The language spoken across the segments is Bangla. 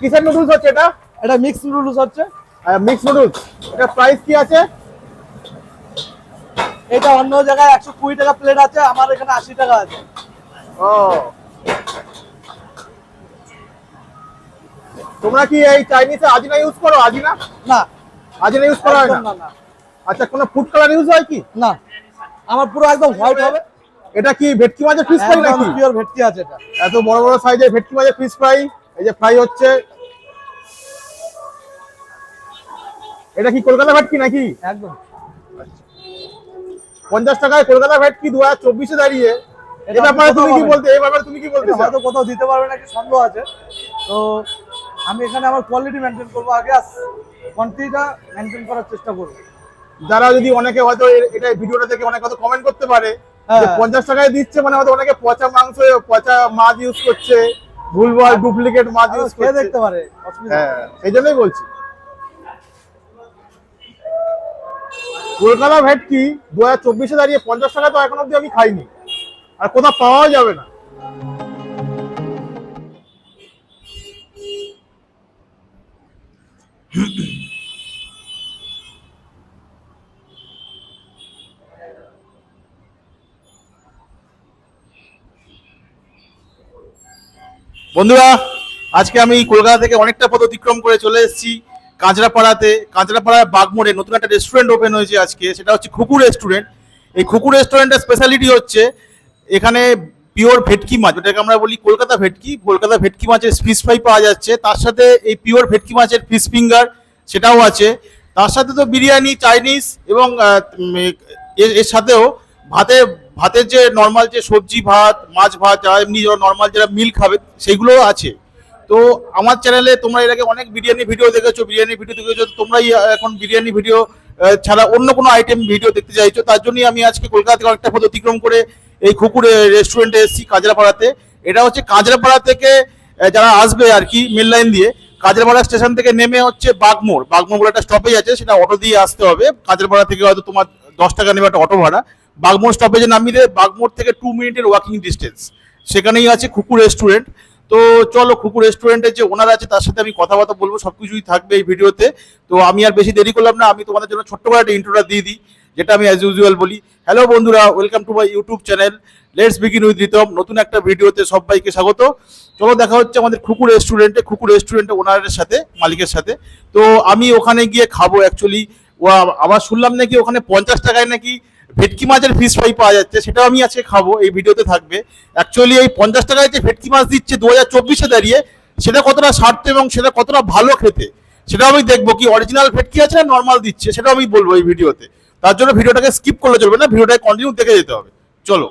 কিসের নুডলস হচ্ছে এটা? এটা মিক্স নুডলস হচ্ছে। মিক্স নুডলস এটা প্রাইস কি আছে? এটা অন্য জায়গায় একশো কুড়ি টাকা প্লেট আছে আমার এখানে আশি টাকা আছে। ও। তোমরা কি এই চাইনিজে আজিনা ইউজ করো? আজিনা? না। আজিনা ইউজ করা হয় না? আচ্ছা কোনো ফুড কালার ইউজ হয় কি? না। আমার পুরো একদম হোয়াইট হবে। এটা কি ভেটকি মাছের ফিশ ফ্রাই নাকি? পিওর ভেটকি আছে এটা। এত বড় বড় সাইজের ভেটকি মাছের ফিশ ফ্রাই এই যে ফ্রাই হচ্ছে। এটা কি কলকাতা ভেটকি নাকি? একদম। পঞ্চাশ টাকায় কলকাতা ভেটকি দু হাজার চব্বিশে দাঁড়িয়ে? এ ব্যাপারে তুমি কি বলতে এই ব্যাপারে তুমি কি বলতে হয়তো কোথাও দিতে পারবে না কি সন্দেহ আছে। তো আমি এখানে আমার কোয়ালিটি মেনটেন করব। আগে কোয়ান্টিটিটা মেনটেন করার চেষ্টা করব। যারা যদি অনেকে হয়তো এটা ভিডিওটা দেখে অনেকে হয়তো কমেন্ট করতে পারে হ্যাঁ। পঞ্চাশ টাকায় দিচ্ছে মানে হয়তো অনেকে পচা মাংস পচা মাছ ইউজ করছে। ভুলভাল ডুপ্লিকেট মাছ ইউজ করছে। দেখতে পারে হ্যাঁ সেই জন্যই বলছি। কলকাতা ভেটকি দু হাজার চব্বিশে দাঁড়িয়ে পঞ্চাশ টাকা তো এখন অব্দি আমি খাইনি। আর কোথাও পাওয়া যাবে না। বন্ধুরা, আজকে আমি কলকাতা থেকে অনেকটা পথ অতিক্রম করে চলে এসেছি কাঁচরাপাড়াতে। কাঁচরাপাড়ায় বাগমোড়ে নতুন একটা রেস্টুরেন্ট ওপেন হয়েছে আজকে, সেটা হচ্ছে খুকু রেস্টুরেন্ট এই খুকু রেস্টুরেন্টের স্পেশালিটি হচ্ছে এখানে পিওর ভেটকি মাছ যেটাকে আমরা বলি কলকাতা ভেটকি। কলকাতা ভেটকি মাছের ফিশ ফ্রাই পাওয়া যাচ্ছে, তার সাথে এই পিওর ভেটকি মাছের ফিস ফিঙ্গার সেটাও আছে। তার সাথে তো বিরিয়ানি, চাইনিজ এবং এর সাথেও ভাতে ভাতের যে নর্মাল যে সবজি ভাত, মাছ ভাত যা এমনি নর্মাল যারা মিল খাবে, সেগুলোও আছে। তো আমার চ্যানেলে তোমরা এর আগে অনেক বিরিয়ানি ভিডিও দেখেছ বিরিয়ানি ভিডিও দেখেছ তোমরাই এখন বিরিয়ানি ভিডিও ছাড়া অন্য কোনো আইটেম ভিডিও দেখতে চাইছো, তার জন্যই আমি আজকে কলকাতা থেকে অনেকটা পথ অতিক্রম করে এই খুকুরে রেস্টুরেন্টে এসেছি কাজরাপাড়াতে এটা হচ্ছে কাজরাপাড়া থেকে যারা আসবে আর কি মেল লাইন দিয়ে কাজরাপাড়া স্টেশন থেকে নেমে হচ্ছে বাগমোড়। বাগমোড় বলে একটা স্টপেজ আছে, সেটা অটো দিয়ে আসতে হবে। কাজরাপাড়া থেকে হয়তো তোমার দশ টাকা নেবে একটা অটো ভাড়া। বাগমোড় স্টপেজে নামিয়ে দেবে। বাগমোড় থেকে টু মিনিটের ওয়াকিং ডিস্টেন্স সেখানেই আছে খুকু রেস্টুরেন্ট তো চলো খুকু রেস্টুরেন্টের যে ওনার আছে, তার সাথে আমি কথাবার্তা বলব, সবকিছুই থাকবে এই ভিডিওতে। তো আমি আর বেশি দেরি করলাম না, আমি তোমাদের জন্য ছোট্ট করে একটা ইন্ট্রোটা দিয়ে দিই, যেটা আমি অ্যাজ ইউজুয়াল বলি। হ্যালো বন্ধুরা welcome to my YouTube channel let's begin with Ritam নতুন একটা ভিডিওতে সবাইকে স্বাগত। চলো দেখা হচ্ছে আমাদের খুকু রেস্টুরেন্টে খুকু রেস্টুরেন্টে ওনারের সাথে, মালিকের সাথে। তো আমি ওখানে গিয়ে খাব অ্যাকচুয়ালি ও আবার শুনলাম নাকি ওখানে পঞ্চাশ টাকায় নাকি ভেটকি মাছের ফিশ ফ্রাই পাওয়া যাচ্ছে সেটাও আমি আজকে খাব এই ভিডিওতে থাকবে। অ্যাকচুয়ালি এই পঞ্চাশ টাকায় যে ভেটকি মাছ দিচ্ছে দু হাজার চব্বিশে দাঁড়িয়ে সেটা কতটা স্বার্থ এবং সেটা কতটা ভালো খেতে সেটাও আমি দেখব। কি অরিজিনাল ভেটকি আছে না নর্মাল দিচ্ছে সেটাও আমি বলব এই ভিডিওতে। তার জন্য ভিডিওটাকে স্কিপ করলে চলবে না ভিডিওটাকে কন্টিনিউ দেখে যেতে হবে। চলো।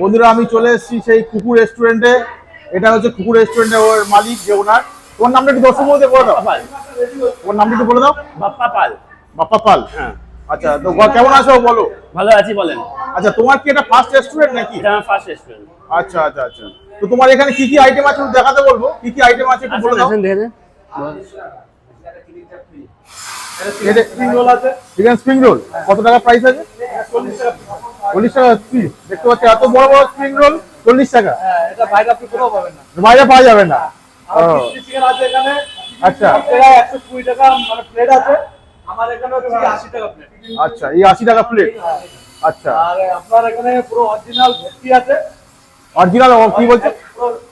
বন্ধুরা আমি চলে এসেছি সেই কুকুর রেস্টুরেন্টে এটা হচ্ছে কুকুর রেস্টুরেন্টের ওর মালিক যে ওনার। তোমার নামটা একটু দর্শক বলতে বলে দাও। ওর নামটা একটু বলে দাও। বাপ্পা পাল। বাপ্পা পাল। হ্যাঁ। আচ্ছা তো কেমন আছো বলো? ভালো আছি বলেন। আচ্ছা তোমার কি এটা ফার্স্ট রেস্টুরেন্ট নাকি? এটা আমার ফার্স্ট রেস্টুরেন্ট আচ্ছা আচ্ছা আচ্ছা। তো তোমার এখানে কি কি আইটেম আছে দেখাতে বলব? কি কি আইটেম আছে একটু বলে দাও। দেখে দে রোল আছে? চিকেন স্প্রিং রোল কত টাকা প্রাইস আছে? চল্লিশ টাকা পিস দেখতে পাচ্ছি এত বড় বড় স্প্রিং রোল চল্লিশ টাকা। হ্যাঁ বাইরে আপনি কোথাও পাবেন না। বাইরে পাওয়া যাবে না। আর ও, চিকেন আছে এখানে। আচ্ছা। একশো কুড়ি টাকা মানে প্লেট আছে। আমার এখানে হচ্ছে আশি টাকা প্লেট আচ্ছা এই আশি টাকা প্লেট আচ্ছা। আর আপনার এখানে পুরো অরিজিনাল ভেটকি আছে। অরিজিনাল কি বলছে?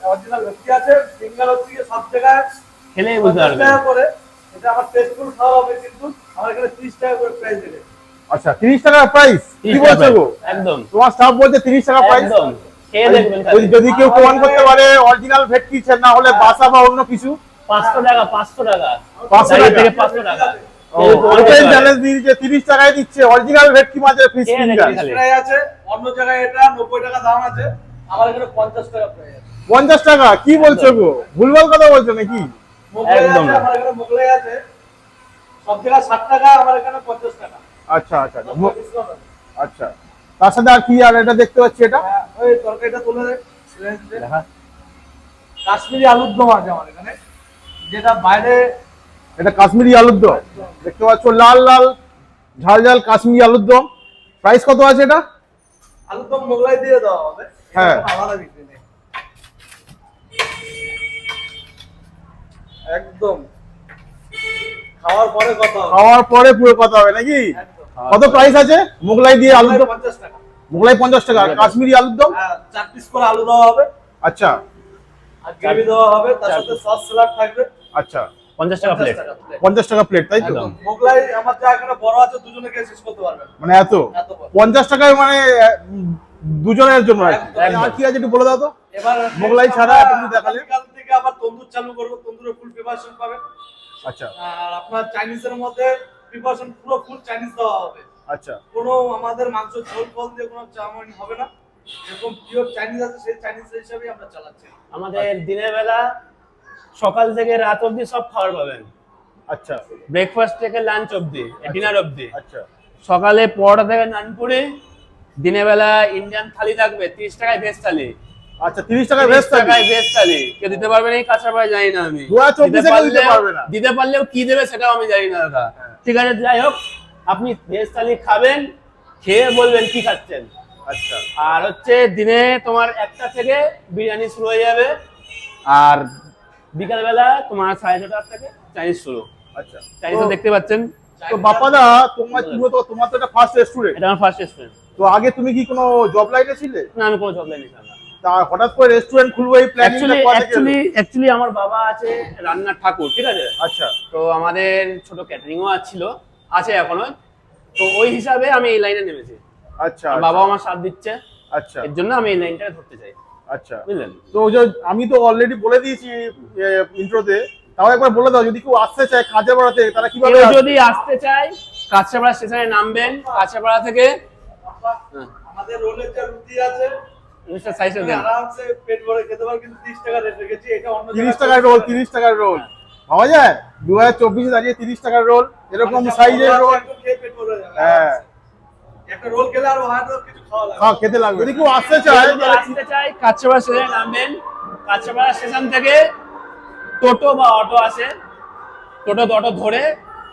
অরিজিনাল ভেটকি আছে। সিঙ্গেল হচ্ছে সব জায়গায় খেলেই বুঝতে করে। এটা আমার টেস্টফুল খাওয়া হবে কিন্তু। আমার এখানে ত্রিশ টাকা করে প্রাইস দেবে। আচ্ছা তিরিশ টাকা প্রাইস কি বলছো গো? একদম। তোমার স্টাফ বলছে তিরিশ টাকা প্রাইস একদম। যদি- যদি কেউ প্রমাণ করতে পারে অরিজিনাল ভেটকি না হলে বাসা বা অন্য কিছু? পাঁচশো টাকা পাঁচশো টাকা। 500 দাঁড়িয়ে টাকা। থেকে পাঁচশো টাকা। ও কেউ প্রমাণ করতে ওপেন চ্যালেঞ্জ দিয়ে দিচ্ছে তিরিশ টাকায় দিচ্ছে অরিজিনাল ভেটকি মাছের ফিশ ফিঙ্গার দেখি খালি। প্রাইস আছে অন্য জায়গায় এটা নব্বই টাকা দাম আছে আমার এখানে পঞ্চাশ টাকা প্রাইস আছে। পঞ্চাশ টাকা? কি বলছো গো? ভুলভাল কথা বলছো নাকি? একদম। আমার এখানে মোগলাই আছে। সব জায়গায় ষাট টাকা আমার এখানে পঞ্চাশ টাকা। আচ্ছা আচ্ছা আচ্ছা। আচ্ছা। তার সাথে আর কি আর এটা দেখতে পাচ্ছি এটা? হ্যাঁ, ওই তরকারিটা তুলে দে কাশ্মীরি আলুর দম আছে আমার এখানে। যেটা বাইরে এটা কাশ্মীরি আলুর দম। দেখতে পাচ্ছ লাল লাল ঝাল ঝাল কাশ্মীরি আলুর দম। প্রাইস কত আছে এটা? আলুর দম মোগলাই দিয়ে হবে। হ্যাঁ। একদম। খাওয়ার পরে কথা খাওয়ার পরে পুরো কথা হবে নাকি? কত প্রাইস আছে? মোগলাই দিয়ে আলুর দম? টাকা। মোগলাই পঞ্চাশ টাকা। কাশ্মীরি আলুর দম? হ্যাঁ, চার পিস করে আলু দেওয়া হবে। আচ্ছা। আর গ্রেভি দেওয়া হবে। তার সাথে সস স্যালাড থাকবে। আচ্ছা। পঞ্চাশ টাকা প্লেট। পঞ্চাশ টাকা প্লেট তাই তো? মোগলাই আমার যা এখানে বড় আছে দুজনে গিয়ে শেষ করতে পারবেন। মানে এত। পঞ্চাশ টাকায় মানে দুজনের জন্য আর কি। আছে একটু বলে দাও তো। এবার মোগলাই ছাড়া আপনি দেখালে? কাল থেকে আবার তন্দুর চালু করব তন্দুরের ফুল প্রিপারেশন পাবেন আচ্ছা। আর আপনার চাইনিজের মধ্যে প্রিপারেশন পুরো ফুল চাইনিজ দেওয়া হবে। আচ্ছা। কোনো আমাদের মাংস ঝোল ফল দিয়ে কোনো চাউমিন হবে না। যেরকম পিওর চাইনিজ আছে সেই চাইনিজ হিসাবেই আমরা চালাচ্ছি। আমাদের দিনের বেলা সকাল থেকে রাত অবধি সব খাবার পাবেন। আচ্ছা। ব্রেকফাস্ট থেকে লাঞ্চ অবধি ডিনার অবধি। আচ্ছা। সকালে পরোটা থেকে নানপুরি দিনের বেলা ইন্ডিয়ান থালি থাকবে তিরিশ টাকায় ভেজ থালি। আচ্ছা তিরিশ টাকায় ভেস্ট টাকায় ভেজ থালি। কেউ দিতে পারবে না এই কাঁচা পাড়া জানি না আমি। 2024 দিতে পারবে না। দিতে পারলেও কি দেবে সেটাও আমি জানি না দাদা। ঠিক আছে যাই হোক আপনি ভেজ থালি খাবেন খেয়ে বলবেন কি খাচ্ছেন। আচ্ছা। আর হচ্ছে দিনে তোমার একটা থেকে বিরিয়ানি শুরু হয়ে যাবে। আর বিকালবেলা তোমার সাড়ে ছটার থেকে চাইনিজ শুরু। আচ্ছা। চাইনিজ তো- দেখতে পাচ্ছেন। তো বাপাদা তোমার তুমি তো তোমার তো এটা ফার্স্ট রেস্টুরেন্ট এটা আমার ফার্স্ট রেস্টুরেন্ট তো আগে তুমি কি কোনো জব লাইনে ছিলে? না আমি কোনো জব লাইনি না। তা হঠাৎ করে রেস্টুরেন্ট খুলবো এই প্ল্যানিংটা অ্যাকচুয়ালি অ্যাকচুয়ালি আমার বাবা আছে রান্নার ঠাকুর ঠিক আছে? আচ্ছা। তো আমাদের ছোট ক্যাটারিংও ছিল আছে এখনও। তো ওই হিসাবে আমি এই লাইনে নেমেছি। আচ্ছা আর বাবা আমার সাথ দিচ্ছে। আচ্ছা। এর জন্য আমি এই লাইনটা ধরতে চাই। আচ্ছা। বুঝলেন? তো ওই যে আমি তো অলরেডি বলে দিয়েছি ইন্ট্রোতে তাও একবার বলে দাও যদি কেউ আসতে চায় কাজে বাড়াতে তারা কীভাবে যদি আসতে চায় কাছাপাড়া স্টেশনে নামবেন কাছাপাড়া থেকে। হ্যাঁ, আমাদের রোলের যে রুটি আছে আরামসে পেট ভরে খেতে পারো কিন্তু তিরিশ টাকা রেট রেখেছি এটা অন্য তিরিশ টাকার রোল তিরিশ টাকার রোল পাওয়া যায়? দু হাজার চব্বিশে দাঁড়িয়ে তিরিশ টাকার রোল এরকম সাইজের রোল পেট ভরে হ্যাঁ। একটা রোল খেলে আর হাত কিছু খাওয়া লাগবে। খাও খেতে লাগবে। যদি কেউ আসতে চায় আসতে চায় কাছাপাড়া স্টেশনে নামবেন। কাছাপাড়া স্টেশন থেকে টোটো বা অটো আছে টোটো অটো ধরে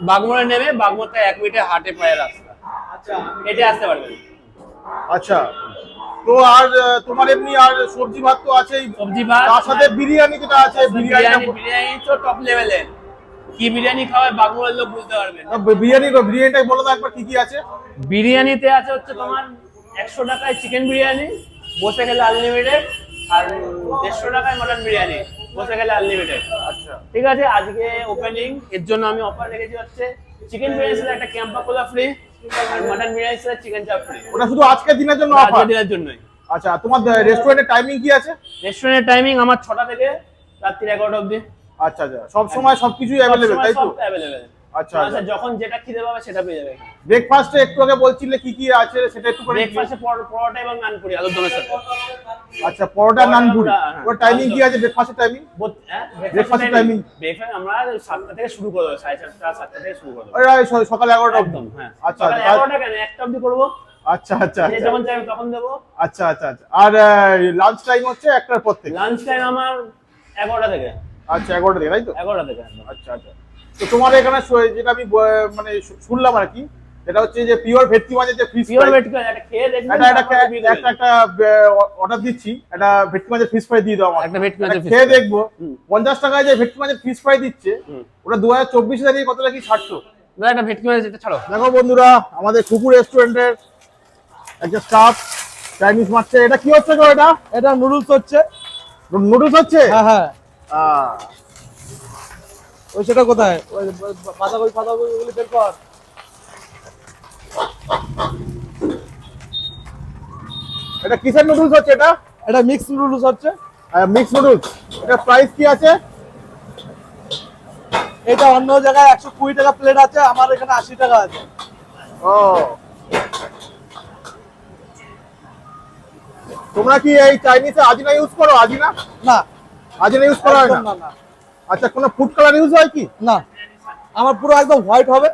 বাগমোড়ে নেমে পায়ে এক মিনিটে হাটে পায়ে রাস্তা। আচ্ছা এটা আসতে পারবেন। আচ্ছা তো আর তোমার এমনি আর সবজি ভাত তো আছেই। সবজি ভাত তার সাথে বিরিয়ানি যেটা আছে বিরিয়ানি বিরিয়ানি বিরিয়ানি তো টপ লেভেলের কি বিরিয়ানি খাওয়ায় বাগমোড়ের লোক বুঝতে পারবেন বিরিয়ানি বিরিয়ানিটাই বলো তো একবার কি কি আছে। বিরিয়ানিতে আছে হচ্ছে তোমার একশো টাকায় চিকেন বিরিয়ানি বসে খেলে আনলিমিটেড আর দেড়শো টাকায় মটন বিরিয়ানি বসে খেলে আনলিমিটেড আচ্ছা। ঠিক আছে আজকে ওপেনিং এর জন্য আমি অফার রেখেছি হচ্ছে চিকেন বিরিয়ানি সাথে একটা ক্যাম্পা কোলা ফ্রি আর মটন বিরিয়ানি সাথে চিকেন চাপ ফ্রি ওটা শুধু আজকের দিনের জন্য অফার দিনের জন্যই। আচ্ছা তোমার রেস্টুরেন্টের টাইমিং কি আছে? রেস্টুরেন্টের টাইমিং আমার ছটা থেকে রাত্রি এগারোটা অবধি। আচ্ছা আচ্ছা। সব সময় সবকিছুই অ্যাভেলেবেল তাই তো? অ্যাভেলেবেল আচ্ছা আচ্ছা। যখন যেটা খিদে পাবে সেটা পেয়ে যাবে ব্রেকফাস্টে একটু আগে বলছিলে কি কি আছে সেটা একটু করে ব্রেকফাস্টে পরোটা এবং নানপুরি আলুর দমের সাথে। আচ্ছা পরোটা নানপুরি হ্যাঁ, হ্যাঁ। ওর টাইমিং কি আছে? ব্রেকফাস্টের টাইমিং হ্যাঁ, timing? timing? Breakfast আমরা সাতটা থেকে শুরু করে দেবো সাড়ে চারটা সাতটা থেকে শুরু করে দেবো। সকাল এগারোটা অবধি। একদম হ্যাঁ। আচ্ছা সকাল আচ্ছা। এগারোটা কেন? একটা অবধি করব? আচ্ছা আচ্ছা যে আচ্ছা। যখন চাইবে তখন দেবো। আচ্ছা আচ্ছা আচ্ছা। আর লাঞ্চ টাইম হচ্ছে একটার পর থেকে? লাঞ্চ টাইম আমার এগারোটা থেকে। আচ্ছা এগারোটা থেকে তাই তো? এগারোটা থেকে আচ্ছা আচ্ছা। তো তোমার এখানে যেটা আমি মানে শুনলাম আর কি এটা হচ্ছে যে পিওর ভেটকি মাছের যে ফিশ পিওর ভেটকি একটা খেয়ে দেখবেন এটা একটা। একটা একটা অর্ডার দিচ্ছি একটা ভেটকি মাছের ফিশ ফ্রাই দিয়ে দাও আমাকে। একটা ভেটকি মাছের খেয়ে দেখব। হুম। পঞ্চাশ টাকায় যে ভেটকি মাছের ফিশ ফ্রাই দিচ্ছে। ওটা দু হাজার চব্বিশে দাঁড়িয়ে কতটা কি ছাড়ছো দাদা একটা ভেটকি মাছ এটা ছাড়ো। দেখো বন্ধুরা আমাদের কুকুর রেস্টুরেন্টের একটা স্টাফ চাইনিজ মারছে এটা কি হচ্ছে গো এটা? এটা নুডলস হচ্ছে। নুডলস হচ্ছে? হ্যাঁ হ্যাঁ। ওই সেটা কোথায়? ওই বাঁধাকপি ফাঁধাকপি ওগুলি বের কর। এটা কিসের নুডলস হচ্ছে এটা? এটা মিক্স নুডলস হচ্ছে। মিক্স নুডলস এটা প্রাইস কি আছে? এটা অন্য জায়গায় একশো কুড়ি টাকা প্লেট আছে আমার এখানে আশি টাকা আছে। ও। তোমরা কি এই চাইনিজে আজিনা ইউজ করো? আজিনা? না। আজিনা ইউজ করা হয় না? আচ্ছা কোনো ফুড কালার ইউজ হয় কি? না। আমার পুরো একদম হোয়াইট হবে।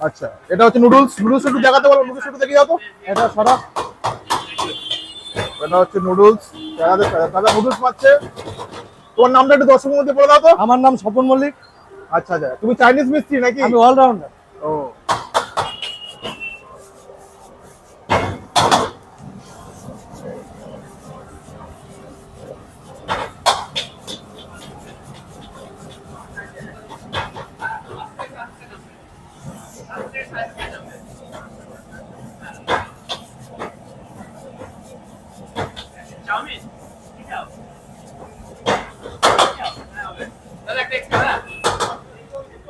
আচ্ছা এটা হচ্ছে নুডলস নুডলস একটু দেখাতে বলো নুডলস একটু দেখিয়ে দাও এটা সরা এটা হচ্ছে নুডলস দাদা দাদা নুডলস পাচ্ছে। তোমার নামটা একটু দর্শকের মধ্যে বলে দাও তো। আমার নাম স্বপন মল্লিক। আচ্ছা আচ্ছা। তুমি চাইনিজ মিস্ত্রি নাকি? আমি অলরাউন্ডার ও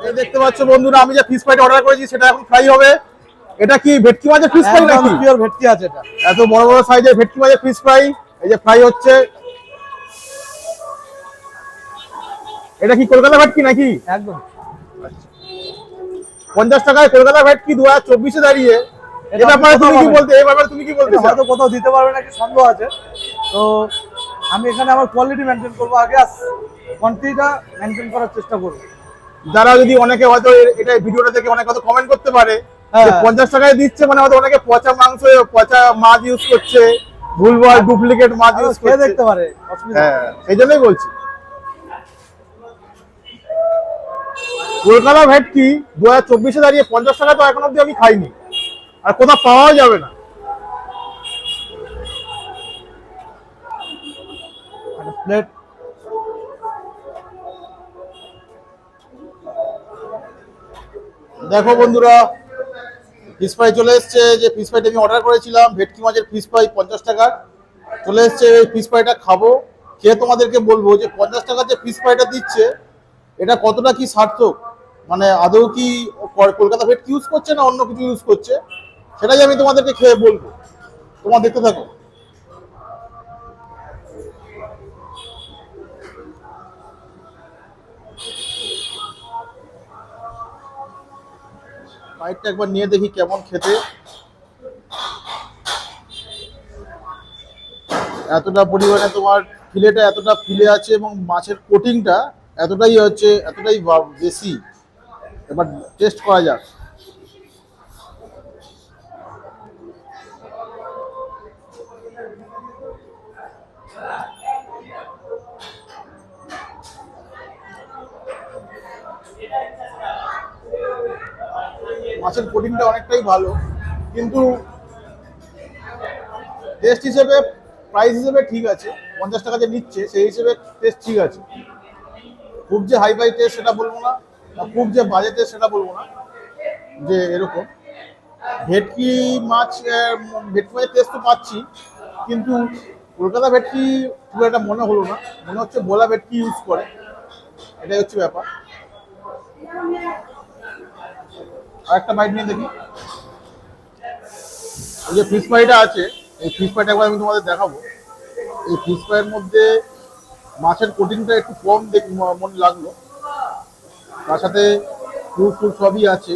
এই দেখতে পাচ্ছ বন্ধুরা আমি যে ফিশ ফ্রাইটা অর্ডার করেছি সেটা এখন ফ্রাই হবে। এটা কি ভেটকি মাছের ফিশ ফ্রাই নাকি? পিওর ভেটকি আছে এটা। এত বড় বড় সাইজের ভেটকি মাছের ফিশ ফ্রাই এই যে ফ্রাই হচ্ছে। এটা কি কলকাতা ভেটকি নাকি? একদম। পঞ্চাশ টাকায় কলকাতা ভেটকি দু হাজার চব্বিশে দাঁড়িয়ে। এ এটা ব্যাপারে তুমি কি বলতে এই ব্যাপারে তুমি কি বলতে হয়তো কোথাও দিতে পারবে নাকি সন্দেহ আছে। তো আমি এখানে আমার কোয়ালিটি মেনটেন করব আগে কোয়ান্টিটিটা মেনটেন করার চেষ্টা করব। যারা যদি অনেকে হয়তো এটা ভিডিওটা দেখে অনেকে হয়তো কমেন্ট করতে পারে হ্যাঁ। পঞ্চাশ টাকায় দিচ্ছে মানে হয়তো অনেকে পচা মাংস পচা মাছ ইউজ করছে ভুলভাল ডুপ্লিকেট মাছ ইউজ করছে দেখতে পারে নেই। হ্যাঁ সেই জন্যই বলছি কলকাতা ভেটকি দু হাজার চব্বিশে দাঁড়িয়ে পঞ্চাশ টাকা তো এখন অব্দি আমি খাইনি আর কোথাও পাওয়াও যাবে না প্লেট দেখো বন্ধুরা ফিস ফ্রাই চলে এসছে। যে ফিস ফ্রাইটা আমি অর্ডার করেছিলাম, ভেটকি মাছের ফিস ফ্রাই পঞ্চাশ টাকার চলে এসছে, এই ফিস ফ্রাইটা খাব। খেয়ে তোমাদেরকে বলব যে পঞ্চাশ টাকার যে ফিস ফ্রাইটা দিচ্ছে, এটা কতটা কি সার্থক? মানে আদৌ কি কলকাতা ভেটকি ইউজ করছে না অন্য কিছু ইউজ করছে? সেটাই আমি তোমাদেরকে খেয়ে বলব। তোমার দেখতে থাকো। বাইকটা একবার নিয়ে দেখি কেমন খেতে। এতটা পরিমাণে তোমার ফিলেটা এতটা ফিলে আছে এবং মাছের কোটিংটা এতটাই হচ্ছে, এতটাই বেশি। এবার টেস্ট করা যাক। মাছের কোটিংটা অনেকটাই ভালো, কিন্তু টেস্ট হিসেবে প্রাইস হিসেবে ঠিক আছে, পঞ্চাশ টাকা যে নিচ্ছে সেই হিসেবে টেস্ট ঠিক আছে। খুব যে হাই ফাই টেস্ট সেটা বলব না, বা খুব যে বাজে টেস্ট সেটা বলব না, যে এরকম। ভেটকি মাছ ভেটকি মাছের টেস্ট তো পাচ্ছি, কিন্তু কলকাতা ভেটকি খুব একটা মনে হলো না, মনে হচ্ছে বোলা ভেটকি ইউজ করে, এটাই হচ্ছে ব্যাপার। আর একটা বাইট নিয়ে দেখি। এই যে ফিশ ফ্রাইটা আছে, এই ফিশ ফ্রাইটা একবার আমি তোমাদের দেখাবো। এই ফিশ ফ্রাইয়ের মধ্যে মাছের কোটিংটা একটু কম দেখ মনে লাগল। তার সাথে ফুল ফুল সবই আছে।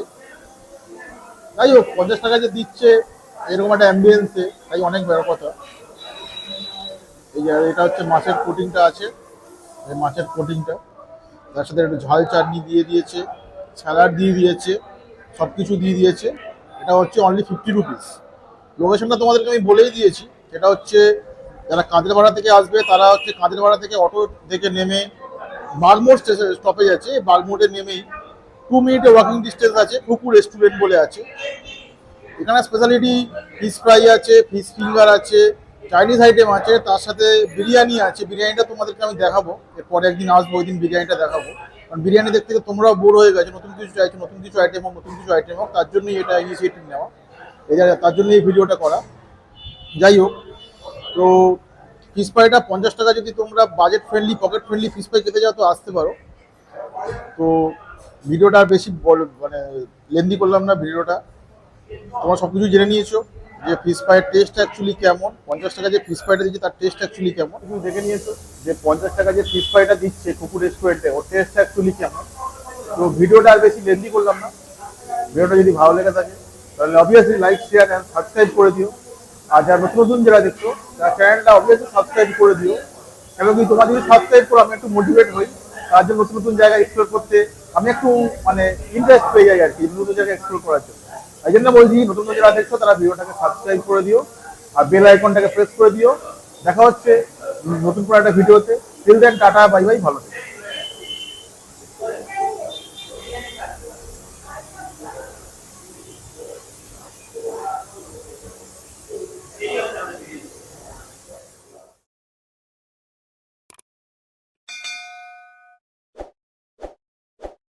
যাই হোক, পঞ্চাশ টাকা যে দিচ্ছে, এরকম একটা অ্যাম্বিয়েন্সে তাই অনেক বড় কথা। এই যে এটা হচ্ছে মাছের কোটিংটা আছে। এই মাছের কোটিংটা তার সাথে একটু ঝাল চাটনি দিয়ে দিয়েছে, স্যালাড দিয়ে দিয়েছে। সব কিছু দিয়ে দিয়েছে। এটা হচ্ছে অনলি ফিফটি রুপিস লোকেশনটা তোমাদেরকে আমি বলেই দিয়েছি। সেটা হচ্ছে, যারা কাঁদরপাড়া থেকে আসবে, তারা হচ্ছে কাঁদরপাড়া থেকে অটো থেকে নেমে বাগমোড় স্টেশন স্টপেজ আছে। বাগমোড়ে নেমেই টু মিনিটে ওয়াকিং ডিস্টেন্স আছে। কুকুর রেস্টুরেন্ট বলে আছে। এখানে স্পেশালিটি ফিশ ফ্রাই আছে ফিশ ফিঙ্গার আছে চাইনিজ আইটেম আছে, তার সাথে বিরিয়ানি আছে। বিরিয়ানিটা তোমাদেরকে আমি দেখাবো। এরপরে একদিন আসব ওই দিন বিরিয়ানিটা দেখাবো। বিরিয়ানি দেখতে তোমরাও বোর হয়ে গেছো, নতুন কিছু চাইছো, নতুন কিছু আইটেম হোক, নতুন কিছু আইটেম হোক, তার জন্যই এটা ইনিশিয়েটিভ নেওয়া। এই তার জন্যই এই ভিডিওটা করা। যাই হোক, তো ফিস পাইটা পঞ্চাশ টাকা যদি তোমরা budget friendly pocket friendly fish পাই খেতে যাও তো আসতে পারো। তো ভিডিওটা আর বেশি মানে লেন্দি করলাম না ভিডিওটা তোমরা সব কিছু জেনে নিয়েছো। যে ফিশ ফ্রাইয়ের টেস্ট অ্যাকচুয়ালি কেমন? পঞ্চাশ টাকা যে ফিশ ফ্রাইটা দিচ্ছে, তার টেস্ট অ্যাকচুয়ালি কেমন? তুমি দেখে নিয়েছো যে পঞ্চাশ টাকা যে ফিশ ফ্রাইটা দিচ্ছে কুকুর রেস্টুরেন্টে ওর টেস্ট অ্যাকচুয়ালি কেমন? তো ভিডিওটা আর বেশি লেন্দি করলাম না। ভিডিওটা যদি ভালো লেগে থাকে, তাহলে obviously like share and subscribe করে দিও। আর যারা নতুন নতুন যারা দেখছ, তারা চ্যানেলটা অবভিয়াসলি সাবস্ক্রাইব করে দিও। এবং কি তোমরা যদি সাবস্ক্রাইব করো, আমি একটু মোটিভেট হই। তার জন্য নতুন নতুন জায়গা এক্সপ্লোর করতে, আমি একটু মানে ইন্টারেস্ট পেয়ে যাই আর কি, নতুন নতুন জায়গা এক্সপ্লোর করার জন্য। এই জন্য বলছি, নতুন যারা দেখছ, তারা ভিডিওটাকে সাবস্ক্রাইব করে দিও আর বেল আইকনটাকে প্রেস করে দিও। দেখা হচ্ছে নতুন কোনো একটা ভিডিওতে। Till then tata bye bye ভালো থেকো।